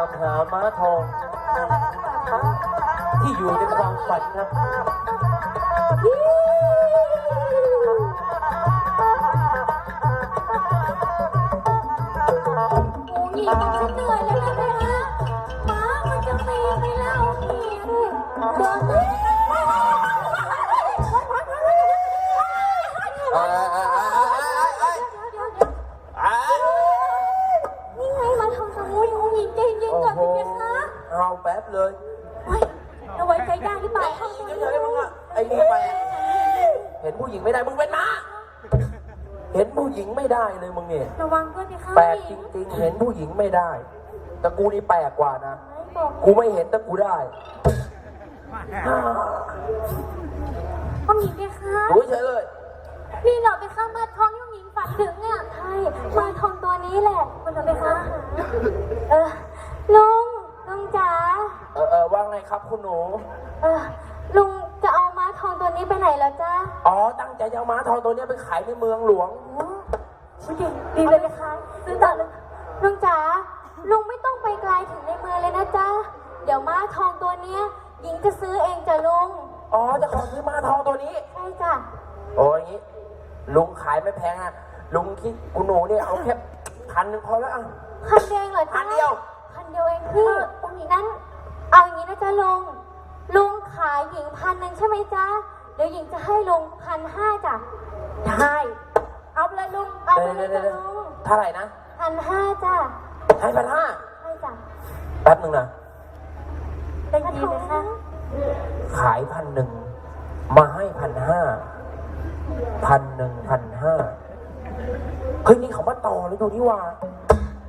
ามหาม้าทอง ที่อยู่ในความฝันครับโอ้ยฉันเหนื่อยแล้วนะแม่นะม้ามันจะตีไปแล้วพี่บอกเลย เอ้ยเอ้ยเอ้ยเอ้ยเอ้ยเอ้ย นี่ไงมาทำสมุนองค์หญิงใจเย็นก่อนสิเพคะ เอาแป๊บเลยเฮ้ยเราไว้ใจได้หรือเปล่าทำตัวเฉยๆมึงอะไอ้นี่แปลกเห็นผู้หญิงไม่ได้มึงเป็นม้าเห็นผู้หญิงไม่ได้เลยมึงเนี่ยระวังด้วยเพคะแปลกจริงๆ เห็นผู้หญิงไม่ได้ แต่กูนี่แปลกกว่านะไม่บอกกูไม่เห็นแต่กูได้องค์หญิงเพคะดูเฉยเลย นี่เหรอเพคะมาทองที่องค์หญิงฝันถึงอะใช่มาทองตัวนี้แหละมันเหรอเพคะ เออ ครับคุณหนู เออลุงจะเอาม้าทองตัวนี้ไปไหนแล้วจ้าอ๋อ ตั้งใจจะเอาม้าทองตัวเนี้ยไปขายในเมืองหลวงดีดีเลยนะคะซื้อต่อเลยลุงจ๋าลุงไม่ต้องไปไกลถึงในเมืองเลยนะจ๊ะเดี๋ยวม้าทองตัวเนี้ยหญิงจะซื้อเองจ้ะลุงอ๋อ จะขอซื้อม้าทองตัวนี้ ใช่จ้ะโอ้ยอย่างงี้ ลุงขายไม่แพงอะลุงคิดคุณหนูเนี่ยเอาแค่พันหนึ่งพอแล้วอะพันเดียว ลุง ลุงขายหญิงพันหนึ่งใช่ไหมจ๊ะ เดี๋ยวหญิงจะให้ลุงพันห้าจ้ะ ได้ เอาไปเลยลุง เอาไปเดี๋ยวเลเดี๋ยยวจ้ะเดี๋ยวลุงเท่าไหร่นะพันห้าจ้ะ ให้พันห้าใช่จ้ะ แป๊บหนึ่งนะได้ดีไหมคะ ขายพันหนึ่ง มาให้พันห้า พันหนึ่งพันห้า เฮ้ยนี่เขามาต่อเลยดูนี่ว่า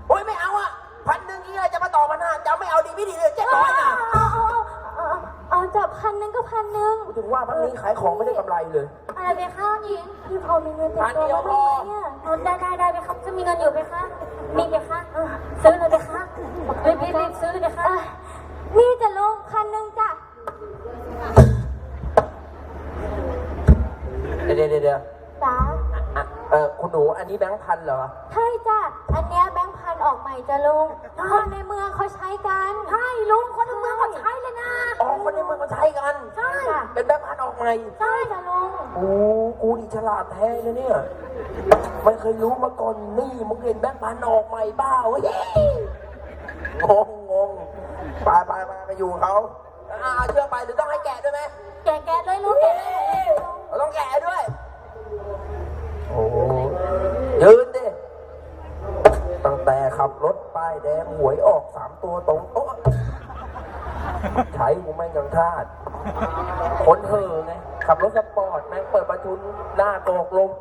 โอ้ยไม่เอาอะพันหนึ่งนี่จะมาต่อพันห้าจะไม่เอาดีไม่ดีเลยเจ็ดร้อยนะ พันหนึ่งก็พันหนึ่งถึงว่าพันนี้ขายของไม่ได้กำไรเลย อะไรไปคะหญิงพี่พอมีเงินติดพันตัวเดียวบ้างพอไหมเนี่ยเอาได้ได้ได้ไปครับจะมีเงินอยู่ไหมคะมีไหมคะเออซื้อเลยไหมคะรีบรีบรีบซื้อเลยไหมคะนี่จะลงพันหนึ่งจ้ะเดี๋ยวเดี๋ยวเดี๋ยวจ๋าอะเออคุณหนูอันนี้แบงค์พันเหรอ ใช่จ้ะอันเนี้ยแบงค์พันออกใหม่จะลุงคนในเมืองเขาใช้กันใช่ลุงคนในเมืองเขาใช้เลยนะาใช้กัน ใช่จ้ะเป็นแบงค์พันออกใหม่ ใช่จ้ะลุง โอ้ กูนี่ฉลาดแท้เลยเนี่ย ไม่เคยรู้มาก่อนนี่มึงเห็นแบงค์พันออกใหม่บ้าเว้ยงงงงไปไปไปไปอยู่เขาอ่าเชื่อไปหรือต้องให้แกะด้วยไหมแกะแกะเลยลุงแกะเลยเราต้องแกะด้วย โอ้โหยืนดิ ตั้งแต่ขับรถป้ายแดงหวยออกสามตัวตรงโอ๊ะ ใช้กูแม่งยังทาดคนเธอไง ขับรถสปอร์ตแม่งเปิดประทุนหน้าโตกลม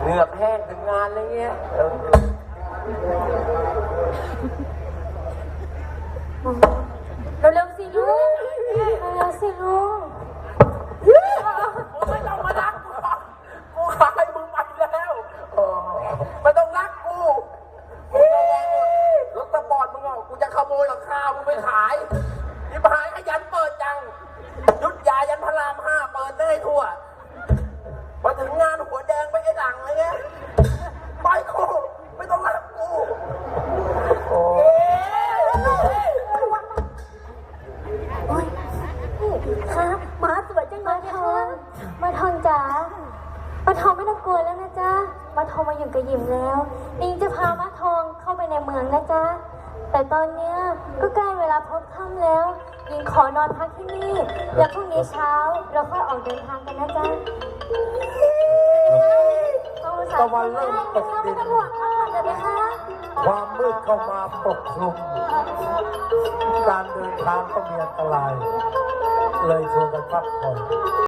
เหงือกแห้งถึงงานอะไรเงี้ยเออ เร็วๆสิลุงเร็วๆสิลุง ไม่ต้องมารักกูหรอกกูขายมึงไปแล้วเออไม่ต้องรักกูมึงระวังรถสปอร์ตมึงอะกูจะข โมยหลังคามึงไปขายนี่พายขยันเปิดจัง ยุดยายันพระรามห้าเปิดได้ทั่วพอถึงงานหัวแดงไปไอ้หลังเลยไงไปกูไม่ต้องรักกูโอ้ยโอ๊ยนี่ครับมาสวยจังเลยคะมาทองจ๋ามาทองไม่ต้องกลัวแล้วนะจ๊ะมาทองมาอยู่กับหยิมแล้วนิงจะพามาทองเข้าไปในเมืองนะจ๊ะ แต่ตอนเนี้ยก็ใกล้เวลาพบค่ำแล้วหญิงขอนอนพักที่นี่ แล้วพรุ่งนี้เช้าเราค่อยออกเดินทางกันนะจ๊ะตะวันเริ่มตกดิน ไม่ต้องห่วงค่ะเดี๋ยวนะคะความมืดเข้ามาปกคลุม การเดินทางก็มีอันตราย เลยชวนกันพักผ่อน